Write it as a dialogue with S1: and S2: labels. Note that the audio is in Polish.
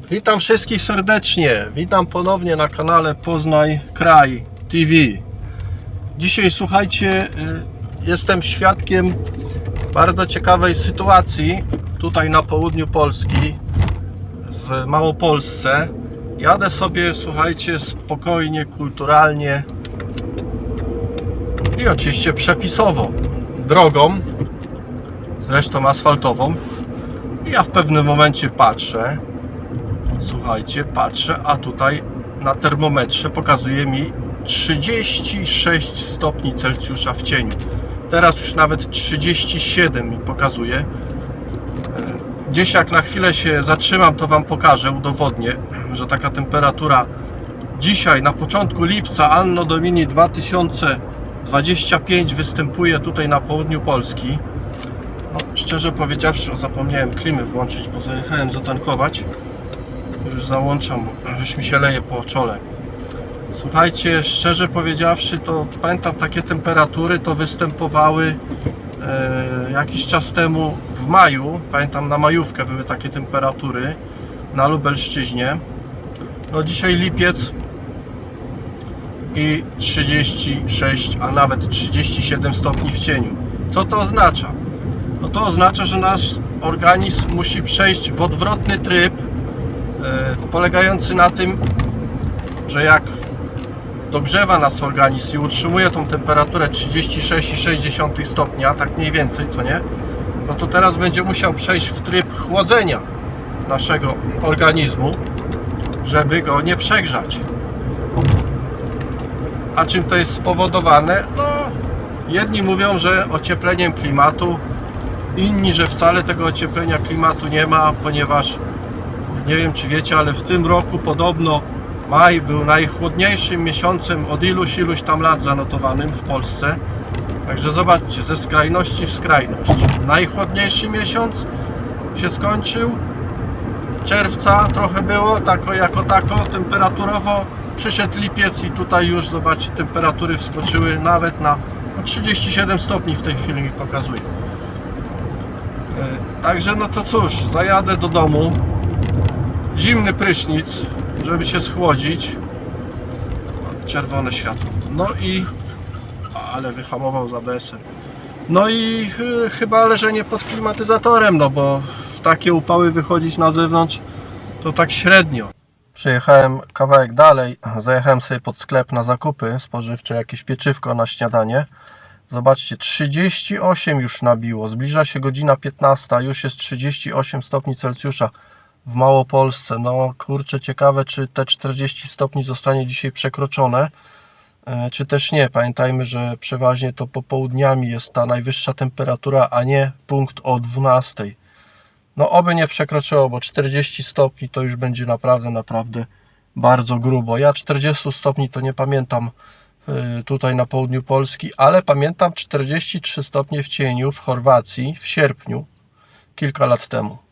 S1: Witam wszystkich serdecznie. Witam ponownie na kanale Poznaj Kraj TV. Dzisiaj słuchajcie, y, jestem świadkiem bardzo ciekawej sytuacji tutaj na południu Polski, w Małopolsce. Jadę sobie, słuchajcie, spokojnie, kulturalnie i oczywiście przepisowo drogą, zresztą asfaltową. I ja w pewnym momencie patrzę, słuchajcie, patrzę, a tutaj na termometrze pokazuje mi 36 stopni Celsjusza w cieniu. Teraz już nawet 37 mi pokazuje. E, Gdzieś jak na chwilę się zatrzymam, to Wam pokażę, udowodnię, że taka temperatura dzisiaj, na początku lipca, Anno Domini 2025 występuje tutaj na południu Polski. No, szczerze powiedziawszy, zapomniałem klimy włączyć, bo zajechałem zatankować. Już załączam, już mi się leje po czole. Słuchajcie, szczerze powiedziawszy, to pamiętam takie temperatury to występowały e, jakiś czas temu w maju. Pamiętam na majówkę były takie temperatury na Lubelszczyźnie. No dzisiaj lipiec i 36, a nawet 37 stopni w cieniu. Co to oznacza? No to oznacza, że nasz organizm musi przejść w odwrotny tryb, polegający na tym, że jak dogrzewa nas organizm i utrzymuje tą temperaturę 36,6 stopnia, tak mniej więcej, co nie? No to teraz będzie musiał przejść w tryb chłodzenia naszego organizmu, żeby go nie przegrzać. A czym to jest spowodowane? No, jedni mówią, że ociepleniem klimatu, inni, że wcale tego ocieplenia klimatu nie ma, ponieważ nie wiem czy wiecie, ale w tym roku podobno maj był najchłodniejszym miesiącem od iluś, iluś tam lat zanotowanym w Polsce. Także zobaczcie, ze skrajności w skrajność. Najchłodniejszy miesiąc się skończył. Czerwca trochę było, tako jako tako, temperaturowo. Przyszedł lipiec i tutaj już, zobaczcie, temperatury wskoczyły nawet na no, 37 stopni w tej chwili mi pokazuje. E, Także no to cóż, zajadę do domu. Zimny prysznic, żeby się schłodzić. Czerwone światło. No i. Ale wyhamował za BS-em. No i chy- chyba leżenie pod klimatyzatorem, no bo w takie upały wychodzić na zewnątrz to tak średnio. Przejechałem kawałek dalej, zajechałem sobie pod sklep na zakupy spożywcze, jakieś pieczywko na śniadanie. Zobaczcie, 38 już nabiło, zbliża się godzina 15, już jest 38 stopni Celsjusza w Małopolsce. No kurczę, ciekawe czy te 40 stopni zostanie dzisiaj przekroczone, e, czy też nie. Pamiętajmy, że przeważnie to popołudniami jest ta najwyższa temperatura, a nie punkt o 12. No oby nie przekroczyło, bo 40 stopni to już będzie naprawdę, naprawdę bardzo grubo. Ja 40 stopni to nie pamiętam y, tutaj na południu Polski, ale pamiętam 43 stopnie w cieniu w Chorwacji w sierpniu, kilka lat temu.